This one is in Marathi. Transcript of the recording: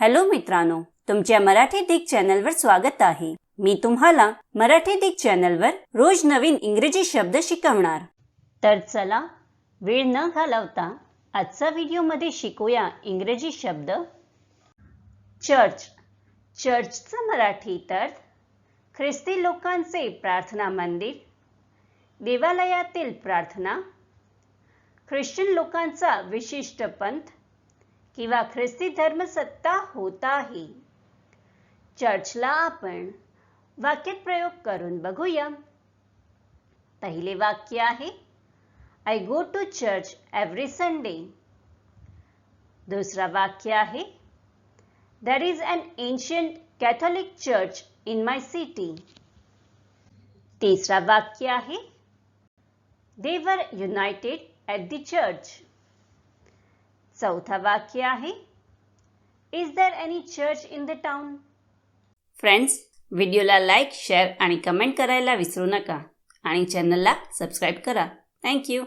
हॅलो मित्रांनो तुमच्या मराठी दिग चॅनलवर स्वागत आहे. मी तुम्हाला मराठी दिग चॅनलवर रोज नवीन इंग्रजी शब्द शिकवणार. तर चला वेळ न घालवता आजचा व्हिडिओमध्ये शिकूया इंग्रजी शब्द. चर्च. चर्चचं मराठी तर ख्रिस्ती लोकांचे प्रार्थना मंदिर देवालयातील प्रार्थना ख्रिश्चन लोकांचा विशिष्ट पंथ किंवा ख्रिस्ती धर्मसत्ता होत आहे चर्चला आपण वाक्यात प्रयोग करून बघूया. पहिले वाक्य आहे I go to church every Sunday दुसरा वाक्य आहे there is an ancient Catholic church in my city तिसरा वाक्य आहे दे वर युनायटेड ॲट दी चर्च चौथा वाक्य आहे. Is there any church in the town friends व्हिडिओला लाईक शेअर आणि कमेंट करायला विसरू नका. आणि चॅनलला सबस्क्राईब करा. थँक्यू